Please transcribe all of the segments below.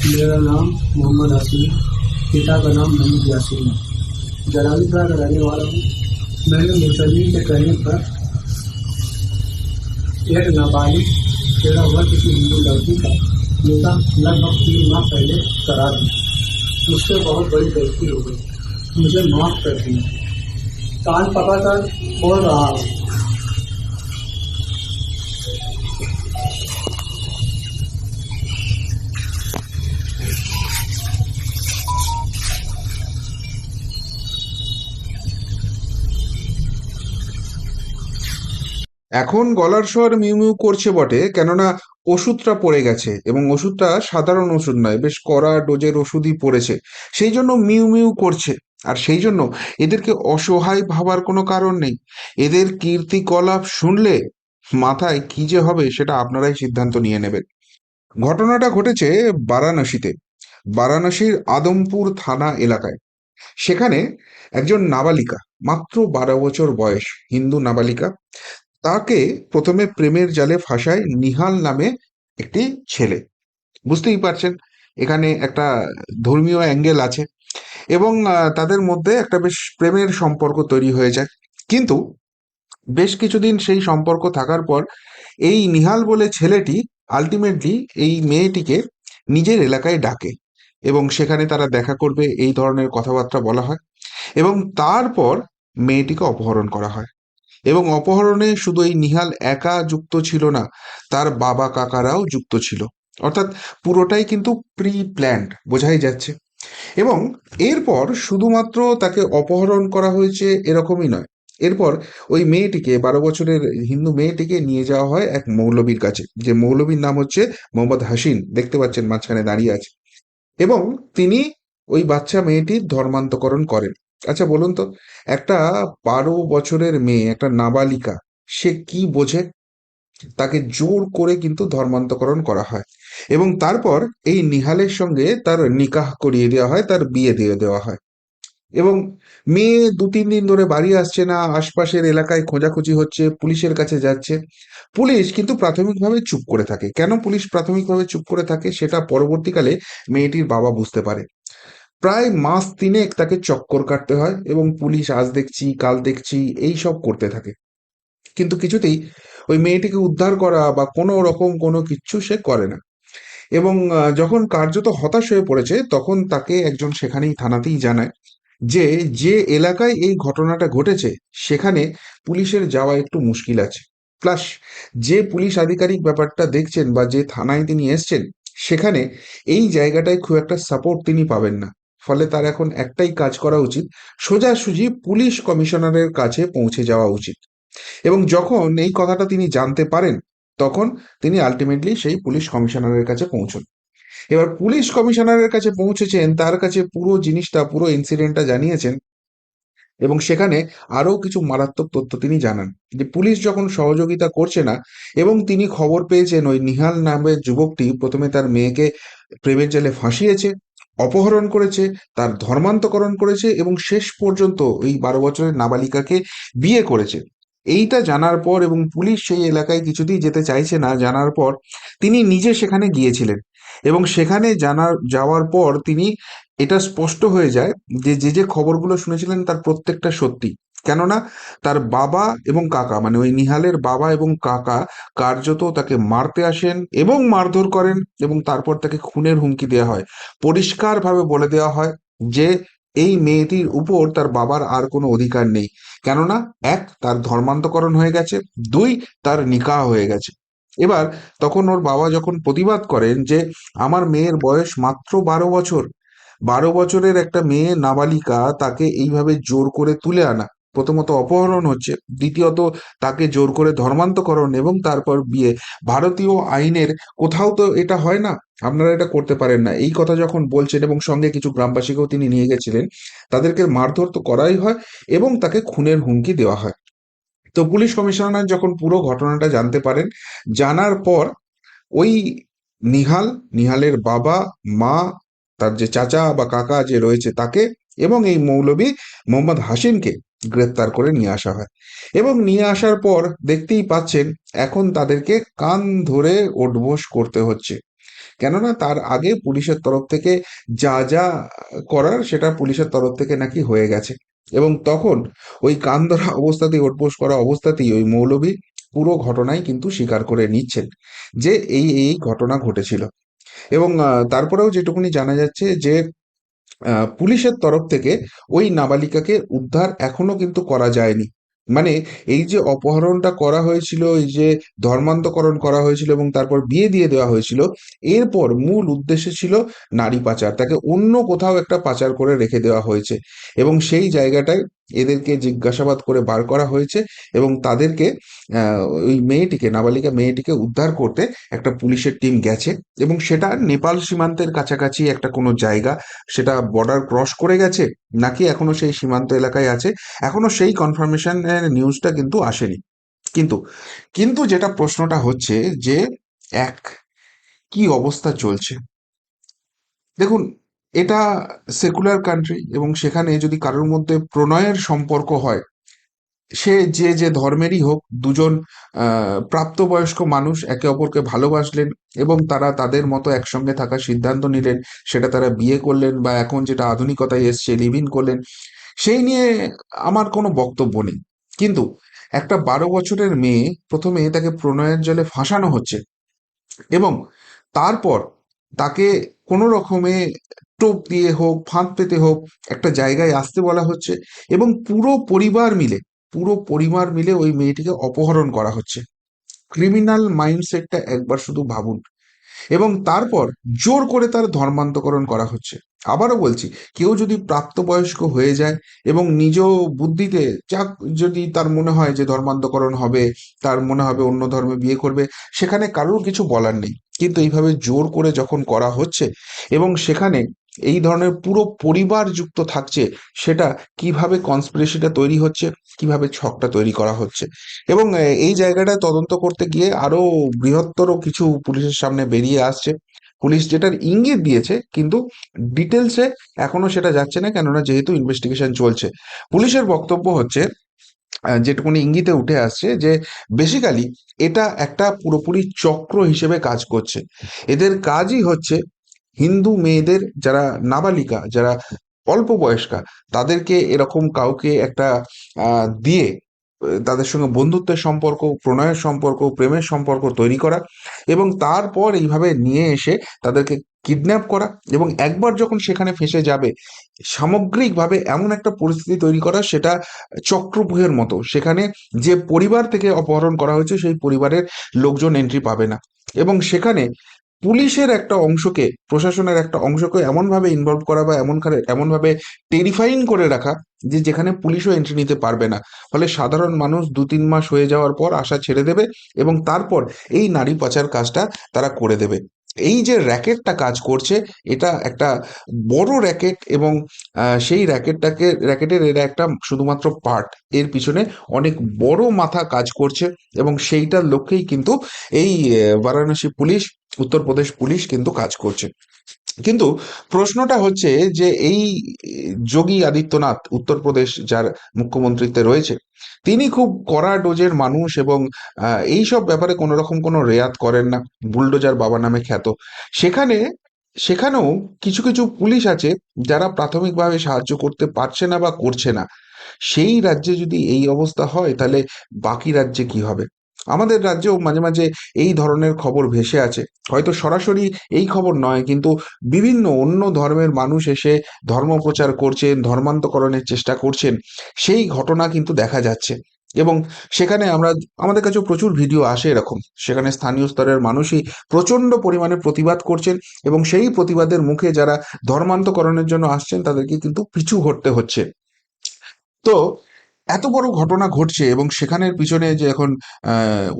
मेरा नाम मोहम्मद हसीन पिता का नाम मोहम्मद यासीन है। जलालीपुरा का रहने वाला हूँ। मैंने मुसलिम के कहने पर एक नाबालिग तेरह वर्ष की हिंदू लड़की का निकाह लगभग तीन माह पहले करा दिया। उससे बहुत बड़ी गलती हो गई। मुझे माफ़ कर दिया कान पकड़ कर बोल रहा हूँ। এখন গলার স্বর মিউ মিউ করছে বটে, কেননা ওষুধটা পড়ে গেছে এবং ওষুধটা সাধারণ ওষুধ নয়, বেশ কড়া ডোজের ওষুধই পড়েছে। সেই জন্য মিউ মিউ করছে। আর সেই জন্য এদেরকে অসহায় ভাবার কোনো কারণ নেই। এদের কীর্তিকলাপ শুনলে মাথায় কি যে হবে সেটা আপনারাই সিদ্ধান্ত নিয়ে নেবেন। ঘটনাটা ঘটেছে বারাণসীতে, বারাণসীর আদমপুর থানা এলাকায়। সেখানে একজন নাবালিকা, মাত্র বারো বছর বয়স, হিন্দু নাবালিকা তাকে প্রথমে প্রেমের জালে ফাঁসায় নিহাল নামে একটি ছেলে। বুঝতেই পারছেন, এখানে একটা ধর্মীয় অ্যাঙ্গেল আছে এবং তাদের মধ্যে একটা বেশ প্রেমের সম্পর্ক তৈরি হয়ে যায়। কিন্তু বেশ কিছুদিন সেই সম্পর্ক থাকার পর এই নিহাল বলে ছেলেটি আলটিমেটলি এই মেয়েটিকে নিজের এলাকায় ডাকে এবং সেখানে তারা দেখা করবে, এই ধরনের কথাবার্তা বলা হয় এবং তারপর মেয়েটিকে অপহরণ করা হয়। এবং অপহরণে শুধু এই নিহাল একা যুক্ত ছিল না, তার বাবা কাকারাও যুক্ত ছিল। অর্থাৎ পুরোটাই কিন্তু প্রি প্ল্যান্ড বোঝাই যাচ্ছে। এবং এরপর শুধুমাত্র তাকে অপহরণ করা হয়েছে এরকমই নয়। এরপর ওই মেয়েটিকে, বারো বছরের হিন্দু মেয়েটিকে নিয়ে যাওয়া হয় এক মৌলবীর কাছে। যে মৌলবীর নাম হচ্ছে মোহাম্মদ হাসিন দেখতে পাচ্ছেন মাঝখানে দাঁড়িয়ে আছে। এবং তিনি ওই বাচ্চা মেয়েটির ধর্মান্তকরণ করেন। আচ্ছা বলুন তো, একটা বারো বছরের মেয়ে, একটা নাবালিকা, সে কি বোঝে? তাকে জোর করে কিন্তু ধর্মান্তকরণ করা হয় এবং তারপর এই নিহালের সঙ্গে তার নিকাহ করিয়ে দেওয়া হয়, তার বিয়ে দিয়ে দেওয়া হয় এবং মেয়ে দু, তিন দিন ধরে বাড়ি আসছে না, আশপাশের এলাকায় খোঁজাখুঁজি হচ্ছে, পুলিশের কাছে যাচ্ছে। পুলিশ কিন্তু প্রাথমিকভাবে চুপ করে থাকে। কেন পুলিশ প্রাথমিকভাবে চুপ করে থাকে সেটা পরবর্তীকালে মেয়েটির বাবা বুঝতে পারে। প্রায় মাস তিনেক তাকে চক্কর কাটতে হয় এবং পুলিশ আজ দেখছি, কাল দেখছি, এই সব করতে থাকে। কিন্তু কিছুতেই ওই মেয়েটিকে উদ্ধার করা বা কোনো রকম কোনো কিচ্ছু সে করে না। এবং যখন কার্যত হতাশ হয়ে পড়েছে, তখন তাকে একজন সেখানেই থানাতেই জানায় যে যে এলাকায় এই ঘটনাটা ঘটেছে, সেখানে পুলিশের যাওয়া একটু মুশকিল আছে। প্লাস, যে পুলিশ আধিকারিক ব্যাপারটা দেখছেন বা যে থানায় তিনি এসছেন, সেখানে এই জায়গাটায় খুব একটা সাপোর্ট তিনি পাবেন না। ফলে তার এখন একটাই কাজ করা উচিত, সোজাসুজি পুলিশ কমিশনারের কাছে পৌঁছে যাওয়া উচিত। এবং যখন এই কথাটা তিনি জানতে পারেন, তখন তিনি আলটিমেটলি সেই পুলিশ কমিশনারের কাছে পৌঁছন। এবার পুলিশ কমিশনারের কাছে পৌঁছেছেন, তার কাছে পুরো জিনিসটা, পুরো ইনসিডেন্টটা জানিয়েছেন এবং সেখানে আরও কিছু মারাত্মক তথ্য তিনি জানান যে পুলিশ যখন সহযোগিতা করছে না এবং তিনি খবর পেয়েছেন ওই নিহাল নামের যুবকটি প্রথমে তার মেয়েকে প্রেমের জালে ফাঁসিয়েছে অপহরণ করেছে, তার ধর্মান্তকরণ করেছে এবং শেষ পর্যন্ত এই বারো বছরের নাবালিকাকে বিয়ে করেছে। এইটা জানার পর এবং পুলিশ সেই এলাকায় কিছুতেই যেতে চাইছে না, জানার পর তিনি নিজে সেখানে গিয়েছিলেন এবং সেখানে জানার, যাওয়ার পর তিনি এটা স্পষ্ট হয়ে যায় যে যে যে খবরগুলো শুনেছিলেন তার প্রত্যেকটা সত্যি। কেননা তার বাবা এবং কাকা মানে ওই নিহালের বাবা এবং কাকা কার্যত তাকে মারতে আসেন এবং মারধর করেন এবং তারপর তাকে খুনের হুমকি দেওয়া হয়। পরিষ্কারভাবে বলে দেওয়া হয় যে, এই মেয়েটির উপর তার বাবার আর কোনো অধিকার নেই। কেননা, এক, তার ধর্মান্তকরণ হয়ে গেছে, দুই, তার নিকাহ হয়ে গেছে। এবার তখন ওর বাবা যখন প্রতিবাদ করেন যে, আমার মেয়ের বয়স মাত্র বারো বছর, বারো বছরের একটা মেয়ে নাবালিকা তাকে এইভাবে জোর করে তুলে আনা। প্রথমত অপহরণ হচ্ছে, দ্বিতীয়ত তাকে জোর করে ধর্মান্তকরণ এবং তারপর বিয়ে। ভারতীয় আইনের কোথাও তো এটা হয় না, আপনারা এটা করতে পারেন না। এই কথা যখন বলছেন এবং সঙ্গে কিছু গ্রামবাসীকেও তিনি নিয়ে গেছিলেন, তাদেরকে মারধর তো করাই হয় এবং তাকে খুনের হুমকি দেওয়া হয়। তো পুলিশ কমিশনার যখন পুরো ঘটনাটা জানতে পারেন, জানার পর ওই নিহাল, নিহালের বাবা, মা, তার যে চাচা বা কাকা যে রয়েছে তাকে এবং এই মৌলবী মোহাম্মদ হাসিনকে গ্রেপ্তার করে নিয়ে আসা হয়। এবং নিয়ে আসার পর দেখতেই পাচ্ছেন, এখন তাদেরকে কান ধরে ওঠবোস করতে হচ্ছে। কেননা তার আগে পুলিশের তরফ থেকে যা যা করার সেটা পুলিশের তরফ থেকে নাকি হয়ে গেছে। এবং তখন ওই কান ধরা অবস্থাতেই ওঠবোস করা অবস্থাতেই ওই মৌলবী পুরো ঘটনাই কিন্তু স্বীকার করে নিচ্ছেন যে এই এই ঘটনা ঘটেছিল। এবং তারপরেও যেটুকুনি জানা যাচ্ছে যে পুলিশের তরফ থেকে ওই নাবালিকাকে উদ্ধার এখনও কিন্তু করা যায়নি। মানে এই যে অপহরণটা করা হয়েছিল, এই যে ধর্মান্তকরণ করা হয়েছিল এবং তারপর বিয়ে দিয়ে দেওয়া হয়েছিল, এরপর মূল উদ্দেশ্য ছিল নারী পাচার। তাকে অন্য কোথাও একটা পাচার করে রেখে দেওয়া হয়েছে। এবং সেই জায়গাটায় এদেরকে জিজ্ঞাসাবাদ করে বার করা হয়েছে এবং তাদেরকে ওই মেয়েটিকে, নাবালিকা মেয়েটিকে উদ্ধার করতে একটা পুলিশের টিম গেছে এবং সেটা নেপাল সীমান্তের কাছাকাছি একটা কোনো জায়গা, সেটা বর্ডার ক্রস করে গেছে নাকি এখনও সেই সীমান্ত এলাকায় আছে, এখনও সেই কনফার্মেশনের নিউজটা কিন্তু আসেনি। কিন্তু কিন্তু যেটা প্রশ্নটা হচ্ছে যে, এক, কি অবস্থা চলছে? দেখুন এটা সেকুলার কান্ট্রি এবং সেখানে যদি কারোর মধ্যে প্রণয়ের সম্পর্ক হয়, সে যে যে ধর্মেরই হোক, দুজন প্রাপ্তবয়স্ক মানুষ একে অপরকে ভালোবাসলেন এবং তারা তাদের মতো একসঙ্গে থাকার সিদ্ধান্ত নিলেন, সেটা তারা বিয়ে করলেন বা এখন যেটা আধুনিকতায় এসছে লিভ ইন করলেন, সেই নিয়ে আমার কোনো বক্তব্য নেই। কিন্তু একটা বারো বছরের মেয়ে প্রথমে তাকে প্রণয়ের জলে ফাঁসানো হচ্ছে এবং তারপর তাকে কোনো রকমে টোপ দিয়ে হোক, ফাঁদ পেতে হোক, একটা জায়গায় আসতে বলা হচ্ছে এবং পুরো পরিবার মিলে, পুরো পরিবার মিলে ওই মেয়েটিকে অপহরণ করা হচ্ছে। ক্রিমিনাল মাইন্ডসেটটা একবার শুধু ভাবুন। এবং তারপর জোর করে তার ধর্মান্তকরণ করা হচ্ছে। আবারও বলছি, কেউ যদি প্রাপ্তবয়স্ক হয়ে যায় এবং নিজ বুদ্ধিতে যা যদি তার মনে হয় যে ধর্মান্তকরণ হবে, তার মনে হবে অন্য ধর্মে বিয়ে করবে, সেখানে কারোর কিছু বলার নেই। কিন্তু এইভাবে জোর করে যখন করা হচ্ছে এবং সেখানে এই ধরনের পুরো পরিবার যুক্ত থাকছে সেটা কীভাবে কনস্পিরেসিটা তৈরি হচ্ছে, কীভাবে ছকটা তৈরি করা হচ্ছে। এবং এই জায়গাটায় তদন্ত করতে গিয়ে আরও বৃহত্তর কিছু পুলিশের সামনে বেরিয়ে আসছে। পুলিশ যেটার ইঙ্গিত দিয়েছে, কিন্তু ডিটেলসে এখনও সেটা যাচ্ছে না, কেননা যেহেতু ইনভেস্টিগেশন চলছে। পুলিশের বক্তব্য হচ্ছে যেটুকুনি ইঙ্গিতে উঠে আসছে যে বেসিক্যালি এটা একটা পুরোপুরি চক্র হিসেবে কাজ করছে। এদের কাজই হচ্ছে হিন্দু মেয়েদের যারা নাবালিকা, যারা অল্প বয়স্কা, তাদেরকে এরকম কাউকে একটা দিয়ে, তাদের সঙ্গে বন্ধুত্বের সম্পর্ক, প্রণয়ের সম্পর্ক, প্রেমের সম্পর্ক তৈরি করা এবং তারপর এইভাবে নিয়ে এসে তাদেরকে কিডন্যাপ করা এবং একবার যখন সেখানে ফেঁসে যাবে, সামগ্রিকভাবে এমন একটা পরিস্থিতি তৈরি করা সেটা চক্রব্যূহের মতো। সেখানে যে পরিবার থেকে অপহরণ করা হয়েছে, সেই পরিবারের লোকজন এন্ট্রি পাবে না। এবং সেখানে পুলিশের একটা অংশকে, প্রশাসনের একটা অংশকে এমনভাবে ইনভলভ করা বা এমন এমনভাবে টেরিফাইং করে রাখা যে যেখানে পুলিশও এন্ট্রি নিতে পারবে না। ফলে সাধারণ মানুষ দু তিন মাস হয়ে যাওয়ার পর আশা ছেড়ে দেবে এবং তারপর এই নারী পাচার কাজটা তারা করে দেবে। এই যে র্যাকেটটা কাজ করছে, এটা একটা বড় র্যাকেট এবং সেই র্যাকেটটাকে, র্যাকেটের এরা একটা শুধুমাত্র পার্ট এর পিছনে অনেক বড় মাথা কাজ করছে এবং সেইটার লক্ষ্যেই কিন্তু এই বারাণসী পুলিশ উত্তরপ্রদেশ পুলিশ কিন্তু কাজ করছে। কিন্তু প্রশ্নটা হচ্ছে যে এই যোগী আদিত্যনাথ উত্তরপ্রদেশ যার মুখ্যমন্ত্রীত্বে রয়েছে তিনি খুব কড়া ডোজের মানুষ এবং আহ, এইসব ব্যাপারে কোনো রকম কোনো রেয়াত করেন না বুলডোজার বাবা নামে খ্যাত। সেখানে সেখানেও কিছু কিছু পুলিশ আছে যারা প্রাথমিকভাবে সাহায্য করতে পারছে না বা করছে না। সেই রাজ্যে যদি এই অবস্থা হয় তাহলে বাকি রাজ্যে কি হবে? আমাদের রাজ্যেও মাঝে মাঝে এই ধরনের খবর ভেসে আছে। হয়তো সরাসরি এই খবর নয়, কিন্তু বিভিন্ন অন্য ধর্মের মানুষ এসে ধর্ম প্রচার করছেন, ধর্মান্তকরণের চেষ্টা করছেন, সেই ঘটনা কিন্তু দেখা যাচ্ছে। এবং সেখানে আমরা, আমাদের কাছেও প্রচুর ভিডিও আসে এরকম। সেখানে স্থানীয় স্তরের মানুষই প্রচণ্ড পরিমাণে প্রতিবাদ করছেন এবং সেই প্রতিবাদের মুখে যারা ধর্মান্তকরণের জন্য আসছেন, তাদেরকে কিন্তু পিছু ঘটতে হচ্ছে। তো এত বড় ঘটনা ঘটছে এবং সেখানের পিছনে যে এখন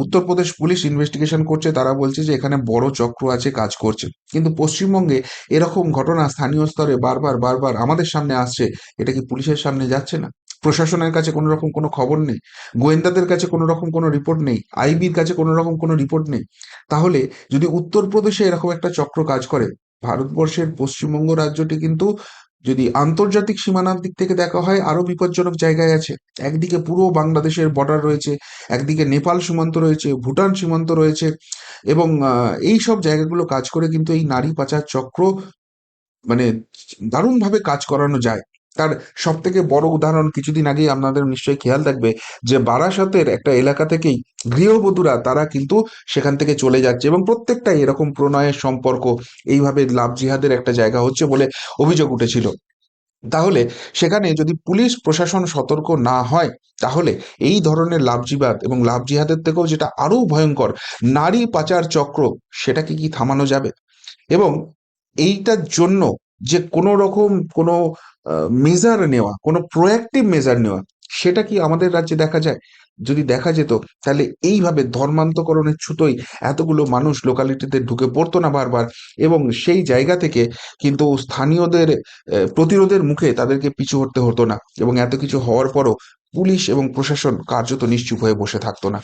উত্তরপ্রদেশ পুলিশ ইনভেস্টিগেশন করছে, তারা বলছে যে এখানে বড় চক্র আছে, কাজ করছে। কিন্তু পশ্চিমবঙ্গে এরকম ঘটনা স্থানীয় স্তরে বারবার বারবার আমাদের সামনে আসছে, এটা কি পুলিশের সামনে যাচ্ছে না? প্রশাসনের কাছে কোনো রকম কোনো খবর নেই, গোয়েন্দাদের কাছে কোনো রকম কোনো রিপোর্ট নেই, আইবির কাছে কোনো রকম কোনো রিপোর্ট নেই। তাহলে যদি উত্তরপ্রদেশে এরকম একটা চক্র কাজ করে, ভারতবর্ষের পশ্চিমবঙ্গ রাজ্যটি কিন্তু যদি আন্তর্জাতিক সীমানার দিক থেকে দেখা হয় আরও বিপজ্জনক জায়গায় আছে। একদিকে পুরো বাংলাদেশের বর্ডার রয়েছে, একদিকে নেপাল সীমান্ত রয়েছে, ভুটান সীমান্ত রয়েছে এবং এই সব জায়গাগুলো কাজ করে কিন্তু এই নারী পাচার চক্র মানে দারুণভাবে কাজ করানো যায়। তার সব থেকে বড় উদাহরণ কিছুদিন আগে আপনাদের নিশ্চয়ই খেয়াল থাকবে যে বারাসাতের একটা এলাকা থেকেই গৃহবধূরা তারা কিন্তু সেখান থেকে চলে যাচ্ছে এবং প্রত্যেকটাই এরকম প্রণয়ের সম্পর্ক, এইভাবে লাভ জিহাদের একটা জায়গা হচ্ছে বলে অভিযোগ উঠেছিল। তাহলে সেখানে যদি পুলিশ প্রশাসন সতর্ক না হয়, তাহলে এই ধরনের লাভ জিহাদ এবং লাভ জিহাদের থেকেও যেটা আরও ভয়ঙ্কর, নারী পাচার চক্র সেটাকে কি থামানো যাবে? এবং এইটার জন্য যে কোনো রকম কোনো মেজার নেওয়া, কোনো প্রোয়াক্টিভ মেজার নেওয়া, সেটা কি আমাদের রাজ্যে দেখা যায়? যদি দেখা যেত, তাহলে এইভাবে ধর্মান্তকরণের ছুতোই এতগুলো মানুষ লোকালিটিতে ঢুকে পড়তো না বারবার এবং সেই জায়গা থেকে কিন্তু স্থানীয়দের প্রতিরোধের মুখে তাদেরকে পিছু হটতে হতো না এবং এত কিছু হওয়ার পরও পুলিশ এবং প্রশাসন কার্যত নিশ্চুপ হয়ে বসে থাকতো না।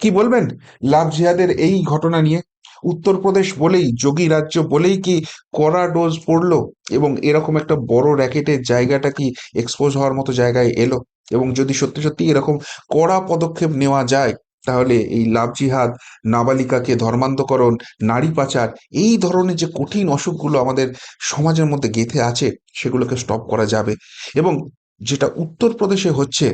কি বলবেন? লাভ জিহাদের এই ঘটনা নিয়ে? উত্তরপ্রদেশ বলেই, যোগী রাজ্য বলেই কি কড়া ডোজ পড়ল? এবং এরকম একটা বড় র্যাকেটের জায়গাটা কি এক্সপোজ হওয়ার মতো জায়গায় এলো? এবং যদি সত্যি সত্যি এরকম কড়া পদক্ষেপ নেওয়া যায়, তাহলে এই লাভ জিহাদ নাবালিকাকে ধর্মান্তকরণ নারী পাচার, এই ধরনের যে কঠিন অসুখগুলো আমাদের সমাজের মধ্যে গেঁথে আছে, সেগুলোকে স্টপ করা যাবে। এবং যেটা উত্তরপ্রদেশে হচ্ছে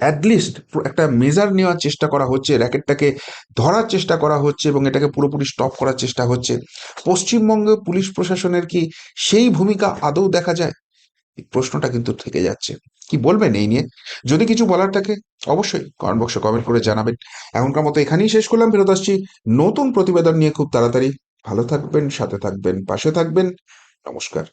অ্যাটলিস্ট একটা মেজার নেওয়ার চেষ্টা করা হচ্ছে র্যাকেটটাকে ধরার চেষ্টা করা হচ্ছে এবং এটাকে পুরোপুরি স্টপ করার চেষ্টা হচ্ছে। পশ্চিমবঙ্গে পুলিশ প্রশাসনের কি সেই ভূমিকা আদৌ দেখা যায়? এই প্রশ্নটা কিন্তু থেকে যাচ্ছে। কি বলবেন এই নিয়ে? যদি কিছু বলার থাকে, অবশ্যই কমেন্ট বক্সে কমেন্ট করে জানাবেন। এখনকার মতো এখানেই শেষ করলাম, ফেরত আসছি নতুন প্রতিবেদন নিয়ে খুব তাড়াতাড়ি। ভালো থাকবেন, সাথে থাকবেন, পাশে থাকবেন। নমস্কার।